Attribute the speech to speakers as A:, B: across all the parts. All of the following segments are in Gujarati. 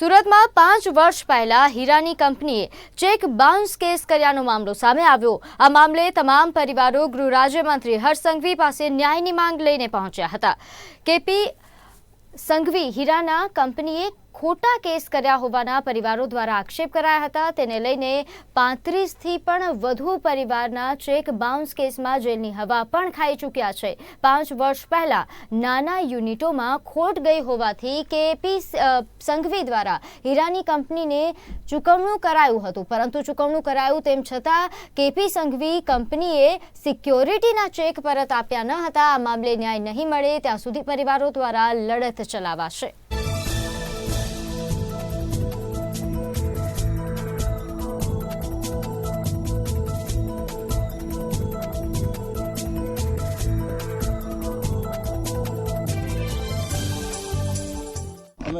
A: સુરતમાં પાંચ વર્ષ પહેલા હીરાની કંપનીએ ચેક બાઉન્સ કેસ કર્યાનો મામલો સામે આવ્યો. આ મામલે તમામ પરિવારો ગૃહ રાજ્યમંત્રી હર્ષ સંઘવી પાસે ન્યાયની માંગ લઈને પહોંચ્યા હતા. કેપી સંઘવી હીરાના કંપનીએ ખોટા કેસ કર્યા હોવાના પરિવારો દ્વારા આક્ષેપ કરાયા હતા. તેને લઈને પાંત્રીસથી પણ વધુ પરિવારના ચેક બાઉન્સ કેસમાં જેલની હવા પણ ખાઈ ચૂક્યા છે. પાંચ વર્ષ પહેલા નાના યુનિટોમાં ખોટ ગઈ હોવાથી કેપી સંઘવી દ્વારા હીરાની કંપનીને ચૂકવણું કરાયું હતું. પરંતુ ચૂકવણું કરાયું તેમ છતાં કેપી સંઘવી કંપનીએ સિક્યોરિટીના ચેક પરત આપ્યા ન હતા. આ મામલે ન્યાય નહીં મળે. ત્યાં સુધી પરિવારો દ્વારા લડત ચલાવાશે.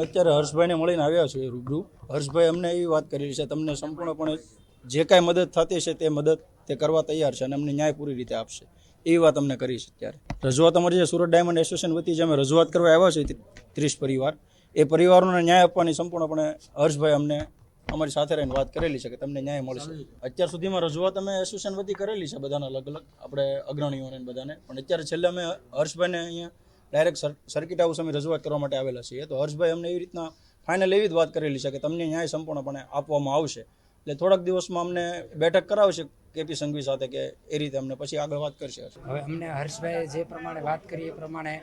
B: અત્યારે હર્ષભાઈને મળીને આવ્યા છીએ રૂબરૂ. હર્ષભાઈ અમને એવી વાત કરેલી છે, તમને સંપૂર્ણપણે જે કાંઈ મદદ થતી છે તે મદદ તે કરવા તૈયાર છે અને અમને ન્યાય પૂરી રીતે આપશે. એવી વાત અમને કરી છે ત્યારે. રજૂઆત અમારી જે સુરત ડાયમંડ એસોસિએશન વતી જે અમે રજૂઆત કરવા આવ્યા છીએ, ત્રીસ પરિવાર, એ પરિવારોને ન્યાય આપવાની સંપૂર્ણપણે હર્ષભાઈ અમને અમારી સાથે રહીને વાત કરેલી છે કે તમને ન્યાય મળશે. અત્યાર સુધીમાં રજૂઆત અમે એસોસિએશન વતી કરેલી છે બધાના અલગ અલગ, આપણે અગ્રણીઓને બધાને. પણ અત્યારે છેલ્લે અમે હર્ષભાઈને અહીંયા ડાયરેક્ટ સર્કિટ હાઉસ અમે રજૂઆત કરવા માટે આવેલા છીએ. તો હર્ષભાઈ અમને એવી રીતના ફાઇનલ એવી જ વાત કરેલી છે કે તમને ન્યાય સંપૂર્ણપણે આપવામાં આવશે. એટલે થોડાક દિવસમાં અમને બેઠક કરાવશે કેપી સંઘવી સાથે કે એ રીતે અમને પછી આગળ વાત કરશે
C: હવે અમને હર્ષભાઈએ જે પ્રમાણે વાત કરી એ પ્રમાણે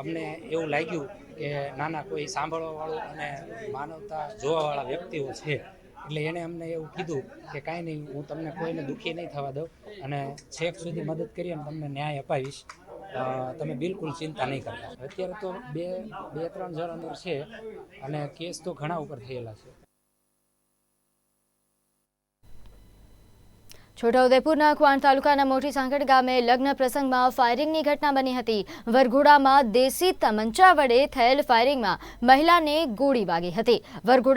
C: અમને એવું લાગ્યું કે નાના કોઈ સાંભળવાવાળું અને માનવતા જોવાવાળા વ્યક્તિઓ છે. એટલે એણે અમને એવું કીધું કે કાંઈ નહીં, હું તમને કોઈને દુઃખી નહીં થવા દઉં અને છેક સુધી મદદ કરી અને તમને ન્યાય અપાવીશ. તમે બિલકુલ ચિંતા નહીં કરતા. અત્યારે તો બે બે, ત્રણ જણ અંદર છે અને કેસ તો ઘણા ઉપર થયેલા છે.
A: છોટાઉદેપુરના કવાંટ તાલુકાના મોટી સાંકળ ગામે લગ્ન પ્રસંગમાં ફાયરિંગની ઘટના બની હતી. વરઘોડામાં દેશી તમંચા વડે થયેલ ફાયરિંગમાં મહિલાને ગોળી વાગી હતી. વરઘોડા